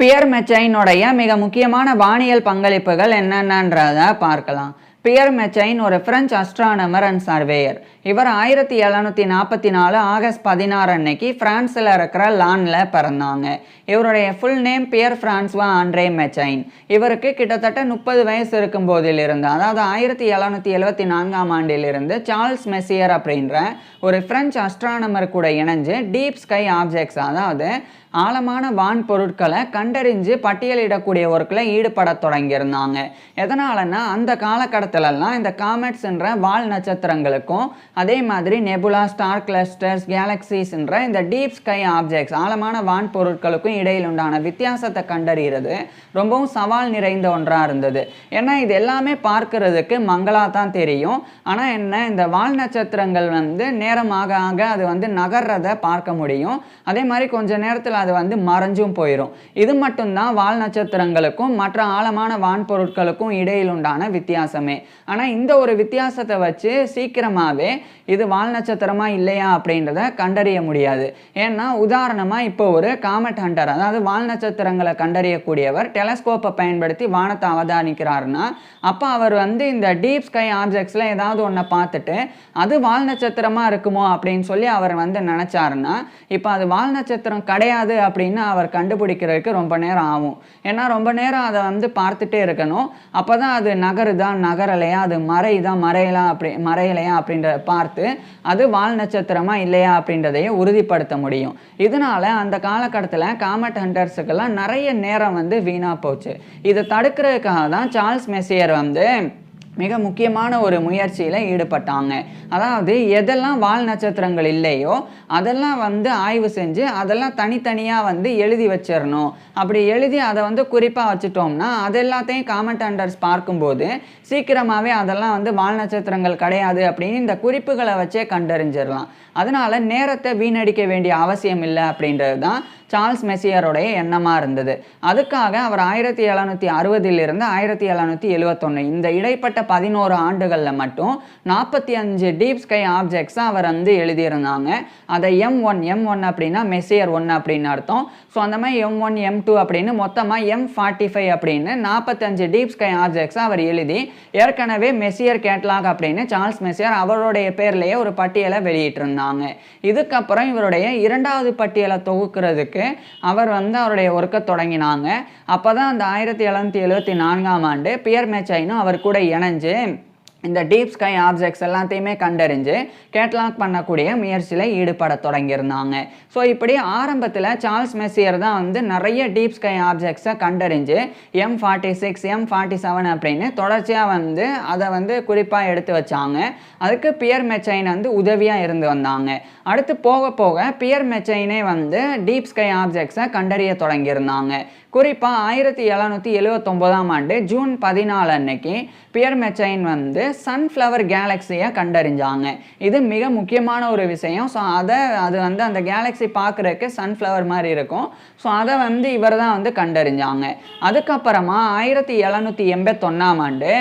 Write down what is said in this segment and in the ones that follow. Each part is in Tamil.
பியர் மெச்சைனுடைய மிக முக்கியமான வானியல் பங்களிப்புகள் என்னென்னன்றத பார்க்கலாம். பியர் மெச்சைன் ஒரு பிரெஞ்சு அஸ்ட்ரானமர் அண்ட் சர்வேயர் இவர் ஆயிரத்தி எழுநூத்தி நாற்பத்தி நாலு ஆகஸ்ட் பதினாறு அன்னைக்கு பிரான்ஸில் இருக்கிற லான்ல பிறந்தாங்க. இவருடைய full name Pierre François André Méchain இவருக்கு கிட்டத்தட்ட முப்பது வயசு இருக்கும் போதிலிருந்து அதாவது ஆயிரத்தி எழுநூத்தி எழுவத்தி நான்காம் ஆண்டிலிருந்து சார்ல்ஸ் மெசியர் அப்படின்ற ஒரு பிரெஞ்சு அஸ்ட்ரானமர் கூட இணைஞ்சு டீப் ஸ்கை ஆப்ஜெக்ட்ஸ் அதாவது ஆழமான வான் பொருட்களை கண்டறிஞ்சு பட்டியலிடக்கூடிய ஒர்க்கில் ஈடுபட தொடங்கியிருந்தாங்க. எதனாலன்னா அந்த காலகட்டத்திலலாம் இந்த காமெட்ஸ்ன்ற வால் நட்சத்திரங்களுக்கும் அதே மாதிரி நெபுலா ஸ்டார் கிளஸ்டர்ஸ் கேலக்சிஸ்ன்ற இந்த டீப் ஸ்கை ஆப்ஜெக்ட்ஸ் ஆழமான வான் பொருட்களுக்கும் இடையில் உண்டான வித்தியாசத்தை கண்டறிகிறது ரொம்பவும் சவால் நிறைந்த ஒன்றாக இருந்தது. ஏன்னா இது எல்லாமே பார்க்கறதுக்கு மங்களா தான் தெரியும். ஆனால் என்ன இந்த வால் நட்சத்திரங்கள் வந்து நேரமாக ஆக அது வந்து நகர்றத பார்க்க முடியும். அதே மாதிரி கொஞ்சம் நேரத்தில் அது வந்து மறைஞ்சும் போயிடும் இது மட்டும்தான் வால் நட்சத்திரங்களுக்கும் மற்ற ஆழமான வான் பொருட்களுக்கும் இடையில் உண்டான வித்தியாசமே. ஆனால் இந்த ஒரு வித்தியாசத்தை வச்சு சீக்கிரமாகவே இது வால் நட்சத்திரமா இல்லையா அப்படின்றத கண்டறிய முடியாது. ஏன்னா உதாரணமாக இப்போ ஒரு காமெட் ஹண்டர் அதாவது வால் நட்சத்திரங்களை கண்டறியக்கூடியவர் டெலஸ்கோப்பை பயன்படுத்தி வானத்தை அவதானிக்கிறாருன்னா அப்போ அவர் வந்து இந்த டீப் ஸ்கை ஆப்ஜெக்ட்ஸில் ஏதாவது ஒன்றை பார்த்துட்டு அது வால் நட்சத்திரமாக இருக்குமோ அப்படின்னு சொல்லி அவர் வந்து நினச்சாருன்னா இப்போ அது வால் நட்சத்திரம் கிடையாது அப்படின்னு அவர் கண்டுபிடிக்கிறதுக்கு ரொம்ப நேரம் ஆகும். ஏன்னா ரொம்ப நேரம் அதை வந்து பார்த்துட்டே இருக்கணும். அப்போ தான் அது நகருதா நகரலையா அது மறையுதா மறையலாம் அப்படி மறையலையா அப்படின்றத பார்த்து அது வால் நட்சத்திரமா இல்லையா அப்படின்றதையும் உறுதிப்படுத்த முடியும். இதனால அந்த காலகட்டத்தில் காமெட் ஹண்டர்ஸுக்கெல்லாம் நிறைய நேரம் வந்து வீணாக போச்சு. இதை தடுக்கிறதுக்காக தான் சார்ல்ஸ் மெசியர் வந்து மிக முக்கியமான ஒரு முயற்சியில் ஈடுபட்டாங்க. அதாவது எதெல்லாம் வால் நட்சத்திரங்கள் இல்லையோ அதெல்லாம் வந்து ஆய்வு செஞ்சு அதெல்லாம் தனித்தனியாக வந்து எழுதி வச்சிடணும் அப்படி எழுதி அதை வந்து குறிப்பாக வச்சுட்டோம்னா அது எல்லாத்தையும் காமெண்ட் அண்டர்ஸ் பார்க்கும்போது சீக்கிரமாகவே அதெல்லாம் வந்து வால் நட்சத்திரங்கள் கிடையாது அப்படின்னு இந்த குறிப்புகளை வச்சே கண்டறிஞ்சிடலாம் அதனால் நேரத்தை வீணடிக்க வேண்டிய அவசியம் இல்லை அப்படின்றது தான் சார்ல்ஸ் மெசியருடைய எண்ணமாக இருந்தது. அதுக்காக அவர் ஆயிரத்தி எழுநூற்றி அறுபதிலிருந்து ஆயிரத்தி எழுநூற்றி எழுவத்தொன்று இந்த இடைப்பட்ட பதினோரு ஆண்டுகளில் மட்டும் நாற்பத்தி அஞ்சு டீப் ஸ்கை ஆப்ஜெக்ட்ஸை அவர் வந்து எழுதியிருந்தாங்க. அதை எம் ஒன் எம் ஒன் அப்படின்னா மெசியர் ஒன் அப்படின்னு அர்த்தம். ஸோ அந்த மாதிரி எம் ஒன் எம் டூ அப்படின்னு மொத்தமாக எம் ஃபார்ட்டி ஃபைவ் அப்படின்னு நாற்பத்தஞ்சு டீப் ஸ்கை ஆப்ஜெக்ட்ஸை அவர் எழுதி ஏற்கனவே மெசியர் கேட்லாக் அப்படின்னு சார்ல்ஸ் மெசியர் அவருடைய பேர்லேயே ஒரு பட்டியலை வெளியிட்டிருந்தாங்க. இதுக்கப்புறம் இவருடைய இரண்டாவது பட்டியலை தொகுக்கிறதுக்கு அவர் வந்து அவருடைய ஒர்க்கை தொடங்கினாங்க. அப்போ தான் அந்த ஆயிரத்தி எழுநூத்தி எழுபத்தி நான்காம் ஆண்டு பியர் மெச்சைனும் அவர் கூட இணைஞ்சு öğrencim. இந்த டீப் ஸ்கை ஆப்ஜெக்ட்ஸ் எல்லாத்தையுமே கண்டறிஞ்சு கேட்லாக் பண்ணக்கூடிய முயற்சியில் ஈடுபட தொடங்கியிருந்தாங்க. ஸோ இப்படி ஆரம்பத்தில் சார்ல்ஸ் மெஸ்ஸியர் தான் வந்து நிறைய டீப் ஸ்கை ஆப்ஜெக்ட்ஸை கண்டறிஞ்சு M forty six M forty seven அப்படின்னு தொடர்ச்சியாக வந்து அதை வந்து குறிப்பாக எடுத்து வச்சாங்க. அதுக்கு பியர் மெச்சைன் வந்து உதவியாக இருந்து வந்தாங்க. அடுத்து போக போக பியர் மெச்சைனே வந்து டீப் ஸ்கை ஆப்ஜெக்ட்ஸை கண்டறிய தொடங்கியிருந்தாங்க. குறிப்பாக ஆயிரத்தி எழுநூற்றி எழுவத்தொம்போதாம் ஆண்டு ஜூன் பதினாலு அன்னைக்கு பியர் மெச்சைன் வந்து சன்ஃப்ளவர் கேலக்ஸியை கண்டறிஞ்சாங்க. இது மிக முக்கியமான ஒரு விஷயம். ஸோ அதை அது வந்து அந்த கேலக்ஸி பார்க்குறதுக்கு சன்ஃப்ளவர் மாதிரி இருக்கும். ஸோ அதை வந்து இவர் தான் வந்து கண்டறிஞ்சாங்க. அதுக்கப்புறமா ஆயிரத்தி எழுநூற்றி எண்பத்தொன்னாம் ஆண்டு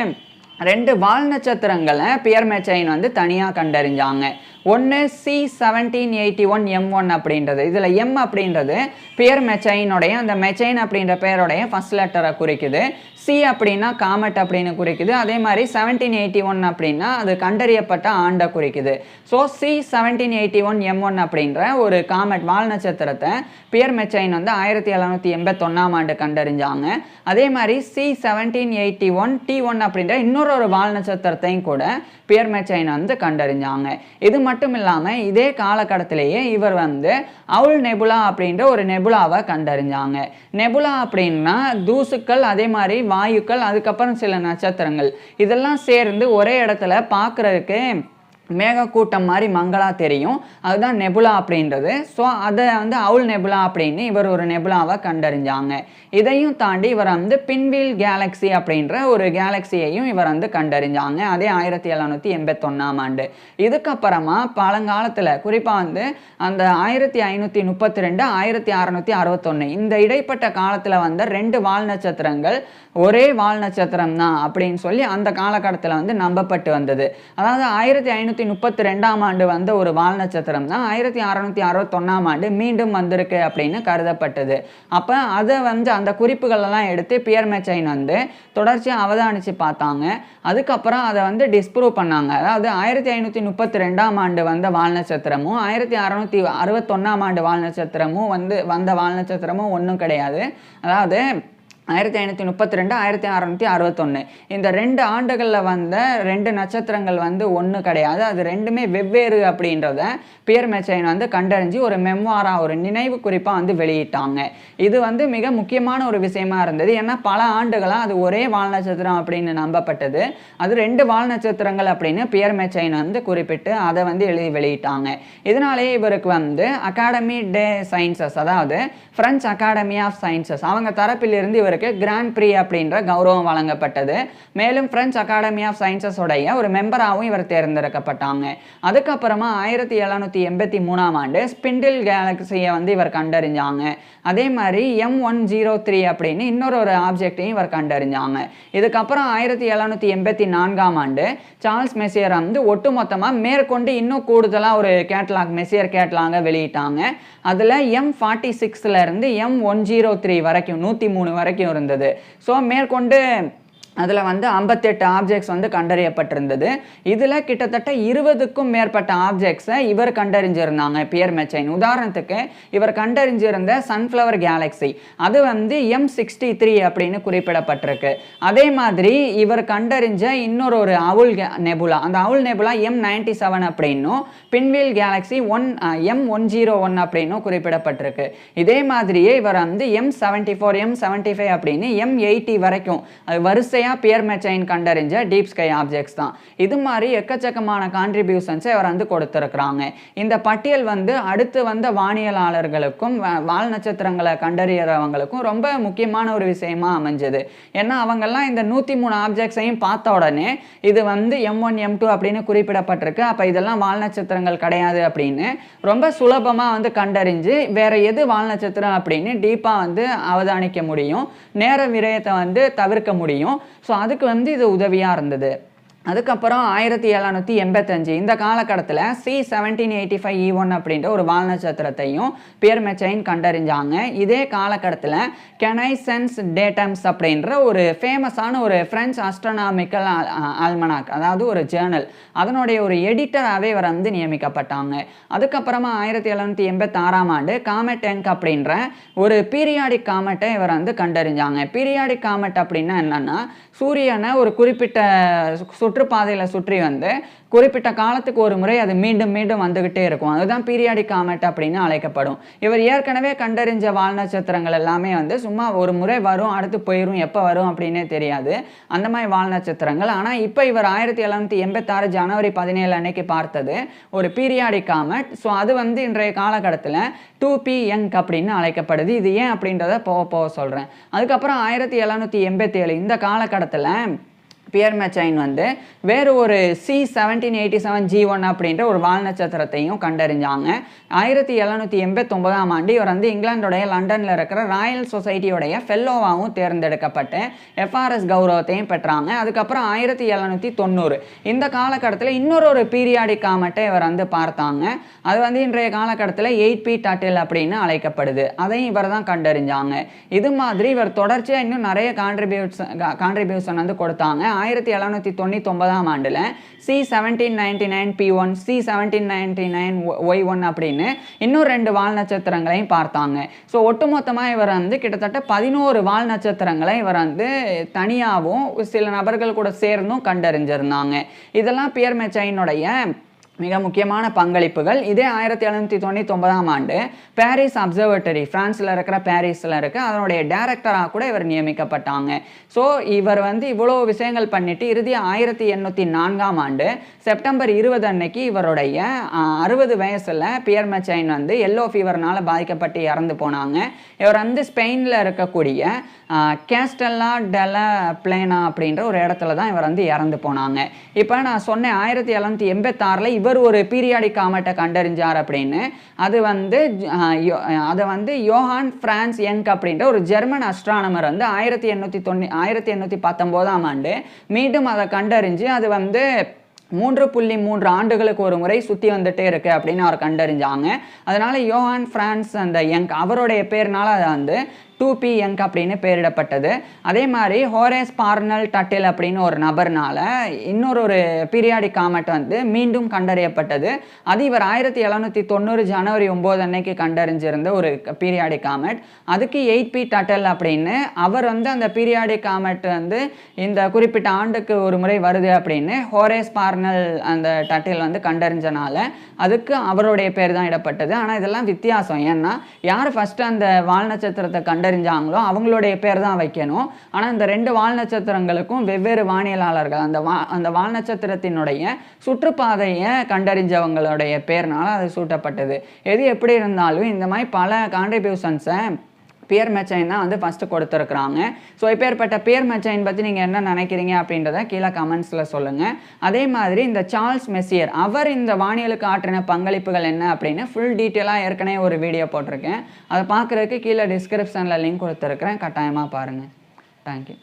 ரெண்டு வால் நட்சத்திரங்களை பியர் மெச்சைன் வந்து தனியாக கண்டறிஞ்சாங்க. ஒன்று C seventeen eighty one M one அப்படின்றது. இதில் எம் அப்படின்றது பியர் மெச்சைனுடைய அந்த மெச்சைன் அப்படின்ற பேருடைய ஃபர்ஸ்ட் லெட்டரை குறிக்குது. சி அப்படின்னா காமெட் அப்படின்னு குறிக்குது. அதே மாதிரி செவன்டீன் எயிட்டி ஒன் அப்படின்னா அது கண்டறியப்பட்ட ஆண்டை குறிக்குது. So C seventeen eighty one M one அப்படின்ற ஒரு காமெட் வால் நட்சத்திரத்தை பியர் மெச்சைன் வந்து ஆயிரத்தி எழுநூற்றி எண்பத்தொன்னாம் ஆண்டு கண்டறிஞ்சாங்க. அதே மாதிரி C seventeen eighty one D one அப்படின்ற இன்னொரு ஒரு வால் நட்சத்திரத்தையும் கூட பியர் மெச்சைன் வந்து கண்டறிஞ்சாங்க. இது மட்டும் இல்லாமல் இதே காலகட்டத்திலேயே இவர் வந்து அவுல் நெபுலா அப்படின்ற ஒரு நெபுலாவை கண்டறிஞ்சாங்க. நெபுலா அப்படின்னா தூசுக்கள் அதே மாதிரி வாயுக்கள் அதுக்கப்புறம் சில நட்சத்திரங்கள். இதெல்லாம் சேர்ந்து ஒரே இடத்துல பார்க்குறதுக்கு மேகக்கூட்டம் மாதிரி மங்களா தெரியும். அதுதான் நெபுலா அப்படின்றது. ஸோ அதை வந்து அவுல் நெபுலா அப்படின்னு இவர் ஒரு நெபுலாவை கண்டறிஞ்சாங்க. இதையும் தாண்டி இவர் வந்து பின்வீல் கேலக்ஸி அப்படின்ற ஒரு கேலக்ஸியையும் இவர் வந்து கண்டறிஞ்சாங்க. அதே ஆயிரத்தி எழுநூற்றி எண்பத்தொன்னாம் ஆண்டு. இதுக்கப்புறமா பழங்காலத்தில் குறிப்பாக வந்து அந்த ஆயிரத்தி ஐநூற்றி முப்பத்தி ரெண்டு ஆயிரத்தி அறநூற்றி அறுபத்தொன்று இந்த இடைப்பட்ட காலத்தில் வந்த ரெண்டு வால் நட்சத்திரங்கள் ஒரே வால் நட்சத்திரம் தான் அப்படின்னு சொல்லி அந்த காலகட்டத்தில் வந்து நம்பப்பட்டு வந்தது. அதாவது ஆயிரத்தி ஐநூற்றி முப்பத்தி ரெண்டாம் ஆண்டு வந்த ஒரு வால் நட்சத்திரம் தான் ஆயிரத்தி அறநூற்றி அறுபத்தொன்னாம் ஆண்டு மீண்டும் வந்திருக்கு அப்படின்னு கருதப்பட்டது. அப்போ அதை வந்து அந்த குறிப்புகளெல்லாம் எடுத்து பியர் மெச்சைன் வந்து தொடர்ச்சியாக அவதானித்து பார்த்தாங்க. அதுக்கப்புறம் அதை வந்து டிஸ்ப்ரூவ் பண்ணாங்க. அதாவது ஆயிரத்தி ஐநூற்றி முப்பத்தி ரெண்டாம் ஆண்டு வந்த வால் நட்சத்திரமும் ஆயிரத்தி அறநூற்றி அறுபத்தொன்னாம் ஆண்டு வால் நட்சத்திரமும் வந்து வந்த வால் நட்சத்திரமும் ஒன்றும் கிடையாது. அதாவது ஆயிரத்தி ஐநூற்றி முப்பத்தி ரெண்டு ஆயிரத்தி அறநூற்றி அறுபத்தொன்று இந்த ரெண்டு ஆண்டுகளில் வந்த ரெண்டு நட்சத்திரங்கள் வந்து ஒன்று கிடையாது. அது ரெண்டுமே வெவ்வேறு அப்படின்றத பியர் மெச்சைன் வந்து கண்டறிஞ்சு ஒரு மெம்வாராக ஒரு நினைவு குறிப்பாக வந்து வெளியிட்டாங்க. இது வந்து மிக முக்கியமான ஒரு விஷயமா இருந்தது. ஏன்னா பல ஆண்டுகளாக அது ஒரே வால் நட்சத்திரம் அப்படின்னு நம்பப்பட்டது. அது ரெண்டு வால் நட்சத்திரங்கள் அப்படின்னு பியர் மெச்சைன் வந்து குறிப்பிட்டு அதை வந்து எழுதி வெளியிட்டாங்க. இதனாலேயே இவருக்கு வந்து அகாடமி டே சயின்சஸ் அதாவது ஃப்ரெஞ்ச் அகாடமி ஆஃப் சயின்சஸ் அவங்க தரப்பிலிருந்து இவருக்கு கிராண்ட் ப்ரீ அப்படின்ற கௌரவம் வழங்கப்பட்டது. மேலும் பிரெஞ்சு அகாடமி ஆஃப் சயின்சஸோடைய ஒரு மெம்பராகவும் இவர் தேர்ந்தெடுக்கப்பட்டாங்க. அதுக்கப்புறமா ஆயிரத்தி எழுநூற்றி எண்பத்தி மூணாம் ஆண்டு ஸ்பிண்டில் கேலக்சியை வந்து இவர் கண்டறிஞ்சாங்க. அதே மாதிரி எம் ஒன் ஜீரோ த்ரீ அப்படின்னு இன்னொரு ஒரு ஆப்ஜெக்டையும் இவர் கண்டறிஞ்சாங்க. இதுக்கப்புறம் ஆயிரத்தி எழுநூற்றி எண்பத்தி நான்காம் ஆண்டு சார்ல்ஸ் மெசியர் வந்து ஒட்டுமொத்தமாக மேற்கொண்டு இன்னும் கூடுதலாக ஒரு கேட்லாக் மெசியர் கேட்லாக வெளியிட்டாங்க. அதில் எம் ஃபார்ட்டி இருந்து எம் ஒன் ஜீரோ த்ரீ வரைக்கும் நூற்றி மூணு வரைக்கும் இருந்தது. ஸோ மேற்கொண்டு அதில் வந்து ஐம்பத்தெட்டு ஆப்ஜெக்ட்ஸ் வந்து கண்டறியப்பட்டிருந்தது. இதில் கிட்டத்தட்ட இருபதுக்கும் மேற்பட்ட ஆப்ஜெக்ட்ஸை இவர் கண்டறிஞ்சிருந்தாங்க பியர் மெச்சைன் உதாரணத்துக்கு இவர் கண்டறிஞ்சிருந்த சன்ஃப்ளவர் கேலக்ஸி அது வந்து எம் சிக்ஸ்டி த்ரீ அப்படின்னு குறிப்பிடப்பட்டிருக்கு. அதே மாதிரி இவர் கண்டறிஞ்ச இன்னொரு ஒரு அவுல் நெபுலா அந்த Owl Nebula M ninety seven அப்படின்னும் Pinwheel Galaxy one M one zero one அப்படின்னும் குறிப்பிடப்பட்டிருக்கு. இதே மாதிரியே இவர் வந்து M seventy four M seventy five அப்படின்னு எம் எயிட்டி வரைக்கும் அது வரிசையாக பியர் மெச்சைன் கண்டறிஞ்ச டீப் ஸ்கை ஆப்ஜெக்ட்ஸ் தான். இது மாதிரி எக்கச்சக்கமான கான்ட்ரிபியூஷன்ஸை அவர் வந்து கொடுத்துருக்குறாங்க. இந்த பட்டியல் வந்து அடுத்து வந்த வானியலாளர்களுக்கும் வால் நட்சத்திரங்களை கண்டறியறவங்களுக்கும் ரொம்ப முக்கியமான ஒரு விஷயமா அமைஞ்சது. ஏன்னா அவங்கெல்லாம் இந்த நூற்றி மூணு ஆப்ஜெக்ட்ஸையும் பார்த்த உடனே இது வந்து எம் ஒன் எம் டூ அப்படின்னு குறிப்பிடப்பட்டிருக்கு. அப்போ இதெல்லாம் வால் நட்சத்திரங்கள் கிடையாது அப்படின்னு ரொம்ப சுலபமாக வந்து கண்டறிஞ்சு வேற எது வால் நட்சத்திரம் அப்படின்னு டீப்பாக வந்து அவதானிக்க முடியும். நேர விரயத்தை வந்து தவிர்க்க முடியும். ஸோ அதுக்கு வந்து இது உதவியாக இருந்தது. அதுக்கப்புறம் ஆயிரத்தி எழுநூற்றி எண்பத்தஞ்சு. இந்த காலகட்டத்தில் C seventeen eighty five E one அப்படின்ற ஒரு வால் நட்சத்திரத்தையும் பேர்மெச்சைன் கண்டறிஞ்சாங்க. இதே காலகட்டத்தில் கெனைசன்ஸ் டேட்டம்ஸ் அப்படின்ற ஒரு ஃபேமஸான ஒரு ஃப்ரெஞ்ச் அஸ்ட்ரனாமிக்கல் ஆல்மனாக் அதாவது ஒரு ஜேர்னல் அதனுடைய ஒரு எடிட்டராகவே இவர் வந்து நியமிக்கப்பட்டாங்க. அதுக்கப்புறமா ஆயிரத்தி எழுநூற்றி எண்பத்தாறாம் ஆண்டு காமெட் எங்க் அப்படின்ற ஒரு பீரியாடிக் காமெட்டை இவர் வந்து கண்டறிஞ்சாங்க. பீரியாடிக் காமெட் அப்படின்னா என்னன்னா சூரியனை ஒரு குறிப்பிட்ட சு- சுற்றுப்பாதையில் சுற்றி வந்து குறிப்பிட்ட காலத்துக்கு ஒரு முறை அது மீண்டும் மீண்டும் வந்துகிட்டே இருக்கும். அதுதான் பீரியாடிக் காமெட் அப்படின்னு அழைக்கப்படும். இவர் ஏற்கனவே கண்டறிஞ்ச வால் நட்சத்திரங்கள் எல்லாமே வந்து சும்மா ஒரு முறை வரும் அடுத்து போயிடும் எப்போ வரும் அப்படின்னே தெரியாது. அந்த மாதிரி வால் நட்சத்திரங்கள். ஆனால் இப்போ இவர் ஆயிரத்தி எழுநூற்றி எண்பத்தாறு ஜனவரி பதினேழு அன்னைக்கு பார்த்தது ஒரு பீரியாடிக் காமெட். ஸோ அது வந்து இன்றைய காலகட்டத்தில் டூ பி யங் அப்படின்னு அழைக்கப்படுது. இது ஏன் அப்படின்றத போக போக சொல்கிறேன் அதுக்கப்புறம் ஆயிரத்தி எழுநூற்றி எண்பத்தேழு இந்த காலகட்டத்தில் பியர் மெச்சைன் வந்து வேறு ஒரு C seventeen eighty seven G one அப்படின்ற ஒரு வால் நட்சத்திரத்தையும் கண்டறிஞ்சாங்க. ஆயிரத்தி எழுநூற்றி எண்பத்தொம்பதாம் ஆண்டு இவர் வந்து இங்கிலாந்துடைய லண்டனில் இருக்கிற ராயல் சொசைட்டியோடைய ஃபெல்லோவாகவும் தேர்ந்தெடுக்கப்பட்டு எஃப்ஆர்எஸ் கௌரவத்தையும் பெற்றாங்க. அதுக்கப்புறம் ஆயிரத்தி எழுநூற்றி தொண்ணூறு. இந்த காலகட்டத்தில் இன்னொரு ஒரு பீரியாடிக் காமெட்டை இவர் வந்து பார்த்தாங்க. அது வந்து இன்றைய காலகட்டத்தில் எயிட் பி டட்டில் அப்படின்னு அழைக்கப்படுது. அதையும் இவர் தான் கண்டறிஞ்சாங்க. இது மாதிரி இவர் தொடர்ச்சியாக இன்னும் நிறைய கான்ட்ரிபியூட்ஸ் கான்ட்ரிபியூஷன் வந்து கொடுத்தாங்க. ஆயிரத்தி எழுநூற்றி தொண்ணூற்றி ஒன்பதாம் ஆண்டில் C seventeen ninety nine B one C seventeen ninety nine Y one அப்படின்னு இன்னும் ரெண்டு வால் நட்சத்திரங்களையும் பார்த்தாங்க. ஸோ ஒட்டுமொத்தமாக இவர் வந்து கிட்டத்தட்ட பதினோரு வால் நட்சத்திரங்களை இவர் வந்து தனியாகவும் சில நபர்கள் கூட சேர்ந்தும் கண்டறிஞ்சிருந்தாங்க. இதெல்லாம் பியர் மெச்சைனுடைய மிக முக்கியமான பங்களிப்புகள். இதே ஆயிரத்தி எழுநூற்றி தொண்ணூற்றி ஒன்பதாம் ஆண்டு பாரிஸ் அப்சர்வேட்டரி ஃப்ரான்ஸில் இருக்கிற பாரிஸில் இருக்க. அதனுடைய டைரக்டராக கூட இவர் நியமிக்கப்பட்டாங்க. ஸோ இவர் வந்து இவ்வளோ விஷயங்கள் பண்ணிட்டு இறுதி ஆயிரத்தி எண்ணூற்றி நான்காம் ஆண்டு செப்டம்பர் இருபது அன்னைக்கு இவருடைய அறுபது வயசில் பியர் மெச்சைன் வந்து எல்லோ ஃபீவர்னால் பாதிக்கப்பட்டு இறந்து போனாங்க. இவர் வந்து ஸ்பெயினில் இருக்கக்கூடிய கேஸ்டல்லா டெல பிளேனா அப்படின்ற ஒரு இடத்துல தான் இவர் வந்து இறந்து போனாங்க. இப்போ நான் சொன்னேன் ஆயிரத்தி எழுநூற்றி எண்பத்தாறில் இவர் ஒரு பீரியாடிக் காமெட்டை கண்டறிஞ்சார் அப்படின்னு. அது வந்து அதை வந்து யோஹான் பிரான்ஸ் யங்க் அப்படின்ற ஒரு ஜெர்மன் அஸ்ட்ரானமர் வந்து ஆயிரத்தி எண்ணூற்றி தொண்ணூ ஆயிரத்தி எண்ணூற்றி பத்தொம்போதாம் ஆண்டு மீண்டும் அதை கண்டறிஞ்சு அது வந்து மூன்று புள்ளி மூன்று ஆண்டுகளுக்கு ஒரு முறை சுற்றி வந்துட்டே இருக்கு அப்படின்னு அவர் கண்டறிஞ்சாங்க. அதனால யோஹான் பிரான்ஸ் அந்த யங் அவருடைய பேர்னால அதை வந்து டூ பி யங் அப்படின்னு பெயரிடப்பட்டது. அதே மாதிரி ஹோரேஸ் பார்னல் டட்டில் அப்படின்னு ஒரு நபர்னால இன்னொரு ஒரு பீரியாடிக் காமெட் வந்து மீண்டும் கண்டறியப்பட்டது. அது இவர் ஆயிரத்தி எழுநூற்றி தொண்ணூறு ஜனவரி ஒம்பது அன்னைக்கு கண்டறிஞ்சிருந்த ஒரு பீரியாடிக் காமெட் அதுக்கு எயிட் பி டட்டல் அப்படின்னு அவர் வந்து அந்த பீரியாடிக் காமெட் வந்து இந்த குறிப்பிட்ட ஆண்டுக்கு ஒரு முறை வருது அப்படின்னு ஹோரேஸ் பார்னல் அந்த டட்டில் வந்து கண்டறிஞ்சனால அதுக்கு அவருடைய பேர் தான் இடப்பட்டது. ஆனால் இதெல்லாம் வித்தியாசம். ஏன்னா யார் ஃபஸ்ட்டு அந்த வால் நட்சத்திரத்தை கண்டறிஞ்சாங்களோ அவங்களுடைய பேர் தான் வைக்கணும். ஆனால் இந்த ரெண்டு வால் நட்சத்திரங்களுக்கும் வெவ்வேறு வானியலாளர்கள் அந்த வா அந்த வால் நட்சத்திரத்தினுடைய சுற்றுப்பாதையை கண்டறிஞ்சவங்களுடைய பேர்னால அது சூட்டப்பட்டது. எது எப்படி இருந்தாலும் இந்த மாதிரி பல கான்ட்ரிபியூஷன்ஸை பியர் மெச்சைன் தான் வந்து ஃபஸ்ட்டு கொடுத்துருக்குறாங்க. ஸோ இப்பேற்பட்ட பியர் மெச்சைன் பற்றி நீங்கள் என்ன நினைக்கிறீங்க அப்படின்றத கீழே கமெண்ட்ஸில் சொல்லுங்கள் அதே மாதிரி இந்த சார்ல்ஸ் மெஸ்ஸியர் அவர் இந்த வானியலுக்கு ஆற்றின பங்களிப்புகள் என்ன அப்படின்னு ஃபுல் டீட்டெயிலாக ஏற்கனவே ஒரு வீடியோ போட்டிருக்கேன். அதை பார்க்குறதுக்கு கீழே டிஸ்கிரிப்ஷனில் லிங்க் கொடுத்துருக்குறேன். கட்டாயமாக பாருங்கள் தேங்க்யூ